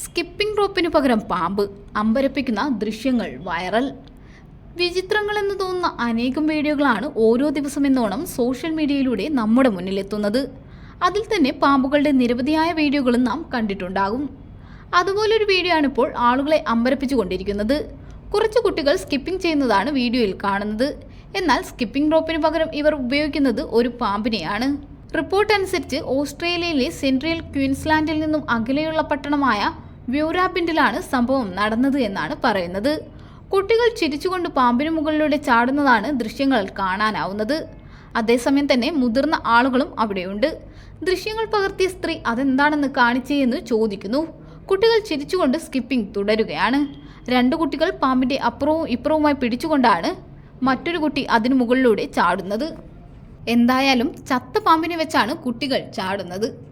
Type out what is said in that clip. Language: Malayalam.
സ്കിപ്പിംഗ് റോപ്പിന് പകരം പാമ്പ് അമ്പരപ്പിക്കുന്ന ദൃശ്യങ്ങൾ വൈറൽ. വിചിത്രങ്ങളെന്ന് തോന്നുന്ന അനേകം വീഡിയോകളാണ് ഓരോ ദിവസം എന്നോണം സോഷ്യൽ മീഡിയയിലൂടെ നമ്മുടെ മുന്നിലെത്തുന്നത്. അതിൽ തന്നെ പാമ്പുകളുടെ നിരവധിയായ വീഡിയോകളും നാം കണ്ടിട്ടുണ്ടാകും. അതുപോലൊരു വീഡിയോ ആണ് ഇപ്പോൾ ആളുകളെ അമ്പരപ്പിച്ചുകൊണ്ടിരിക്കുന്നത് കുറച്ച് കുട്ടികൾ സ്കിപ്പിംഗ് ചെയ്യുന്നതാണ് വീഡിയോയിൽ കാണുന്നത്. എന്നാൽ സ്കിപ്പിംഗ് റോപ്പിന് പകരം ഇവർ ഉപയോഗിക്കുന്നത് ഒരു പാമ്പിനെയാണ്. റിപ്പോർട്ട് അനുസരിച്ച് ഓസ്ട്രേലിയയിലെ സെൻട്രൽ ക്വീൻസ്ലാൻഡിൽ നിന്നും അകലെയുള്ള പട്ടണമായ വ്യൂരാബിൻഡിലാണ് സംഭവം നടന്നത് എന്നാണ് പറയുന്നത്. കുട്ടികൾ ചിരിച്ചുകൊണ്ട് പാമ്പിന് മുകളിലൂടെ ചാടുന്നതാണ് ദൃശ്യങ്ങൾ കാണാനാവുന്നത്. അതേസമയം തന്നെ മുതിർന്ന ആളുകളും അവിടെയുണ്ട്. ദൃശ്യങ്ങൾ പകർത്തിയ സ്ത്രീ അതെന്താണെന്ന് കാണിച്ചേയെന്ന് ചോദിക്കുന്നു. കുട്ടികൾ ചിരിച്ചുകൊണ്ട് സ്കിപ്പിംഗ് തുടരുകയാണ്. രണ്ട് കുട്ടികൾ പാമ്പിന്റെ അപ്പുറവും ഇപ്പുറവുമായി പിടിച്ചുകൊണ്ടാണ് മറ്റൊരു കുട്ടി അതിനു മുകളിലൂടെ ചാടുന്നത്. എന്തായാലും ചത്ത പാമ്പിനെ വെച്ചാണ് കുട്ടികൾ ചാടുന്നത്.